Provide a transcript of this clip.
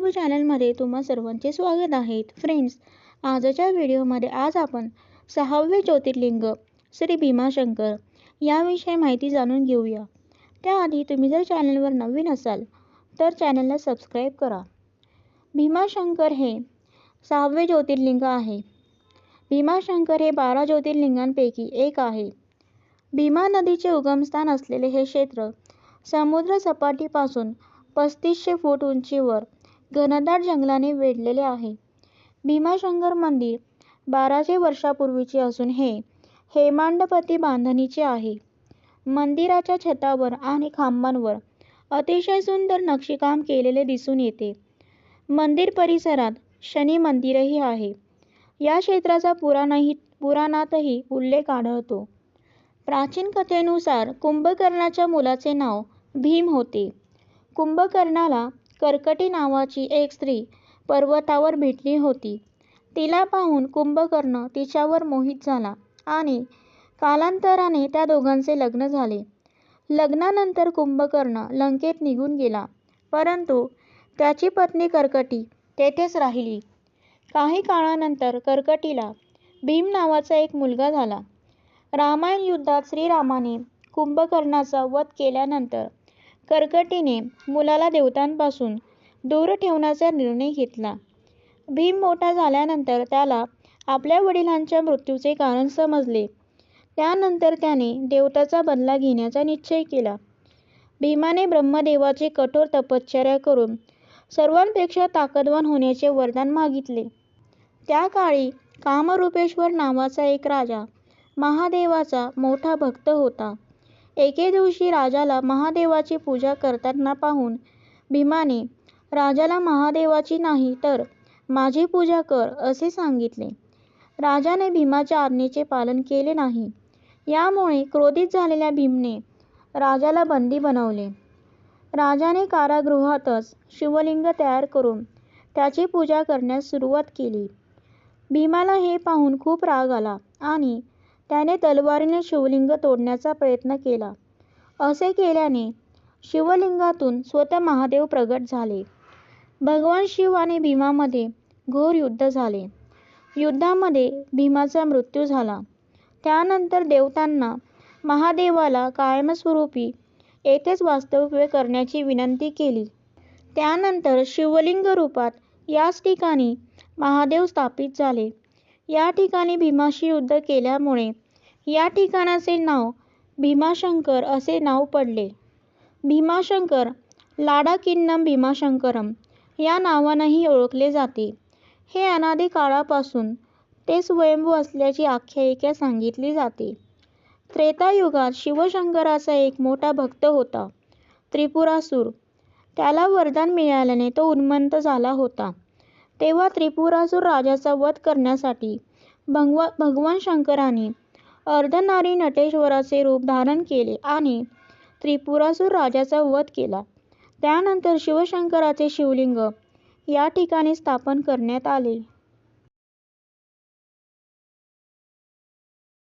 YouTube चॅनलमध्ये तुम्हा सर्वांचे स्वागत आहे. फ्रेंड्स आजच्या व्हिडिओमध्ये आज आपण सहावे ज्योतिर्लिंग श्री भीमाशंकर याविषयी माहिती जाणून घेऊया. त्याआधी तुम्ही जर चॅनलवर नवीन असाल तर चॅनलला सबस्क्राईब करा. भीमाशंकर हे सहावे ज्योतिर्लिंग आहे. भीमाशंकर हे बारा ज्योतिर्लिंगांपैकी एक आहे. भीमा नदीचे उगमस्थान असलेले हे क्षेत्र समुद्र सपाटीपासून पस्तीसशे फूट उंचीवर घनदाट जंगलाने वेढलेले आहे. भीमाशंकर मंदिर बाराशे वर्षापूर्वीचे असून हे हेमांडपती बांधणीचे आहे. मंदिराच्या छतावर आणि खांबांवर अतिशय सुंदर नक्षीकाम केलेले दिसून येते. मंदिर परिसरात शनी मंदिरही आहे. या क्षेत्राचा पुराणातही उल्लेख आढळतो. प्राचीन कथेनुसार कुंभकर्णाच्या मुलाचे नाव भीम होते. कुंभकर्णाला कर्कटी नावाची एक स्त्री पर्वतावर भेटली होती. तिला पाहून कुंभकर्ण तिच्यावर मोहित झाला आणि कालांतराने त्या दोघांचे लग्न झाले. लग्नानंतर कुंभकर्ण लंकेत निघून गेला, परंतु त्याची पत्नी कर्कटी तेथेच राहिली. काही काळानंतर कर्कटीला भीम नावाचा एक मुलगा झाला. रामायण युद्धात श्रीरामाने कुंभकर्णाचा वध केल्यानंतर कर्कटीने मुलाला देवतांपासून दूर ठेवण्याचा निर्णय घेतला. भीम मोठा झाल्यानंतर त्याला आपल्या वडिलांच्या मृत्यूचे कारण समजले. त्यानंतर त्याने देवताचा बदला घेण्याचा निश्चय केला. भीमाने ब्रह्मदेवाची कठोर तपश्चर्या करून सर्वांपेक्षा ताकदवान होण्याचे वरदान मागितले. त्या काळी कामरूपेश्वर नावाचा एक राजा महादेवाचा मोठा भक्त होता. एके दिवशी राजाला महादेवाची पूजा करताना पाहून भीमाने राजाला महादेवाची नाही तर माझी पूजा कर असे सांगितले. राजाने भीमाच्या आज्ञेचे पालन केले नाही. यामुळे क्रोधित झालेल्या भीमने राजाला बंदी बनवले. राजाने कारागृहातच शिवलिंग तयार करून त्याची पूजा करण्यास सुरुवात केली. भीमाला हे पाहून खूप राग आला आणि त्याने तलवारीने शिवलिंग तोडण्याचा प्रयत्न केला. असे केल्याने शिवलिंगातून स्वतः महादेव प्रगट झाले. भगवान शिव आणि भीमामध्ये घोर युद्ध झाले. युद्धामध्ये भीमाचा मृत्यू झाला. त्यानंतर देवतांना महादेवाला कायमस्वरूपी येथेच वास्तव्य करण्याची विनंती केली. त्यानंतर शिवलिंग रूपात याच ठिकाणी महादेव स्थापित झाले. या ठिकाणी भीमाशी युद्ध केल्यामुळे या ठिकाणाचे नाव भीमाशंकर असे नाव पडले. भीमाशंकर लाडाकिन्नम भीमाशंकरम या नावानंही ओळखले जाते. हे अनादी काळापासून ते स्वयंभू असल्याची आख्यायिका सांगितली जाते. त्रेतायुगात शिवशंकराचा एक मोठा भक्त होता त्रिपुरासूर. त्याला वरदान मिळाल्याने तो उन्मंत झाला होता. तेव्हा त्रिपुरासूर राजाचा वध करण्यासाठी भगवान शंकराने अर्धनारी नटेश्वराचे रूप धारण केले आणि त्रिपुरासूर राजाचा वध केला. त्यानंतर शिवशंकराचे शिवलिंग या ठिकाणी स्थापन करण्यात आले.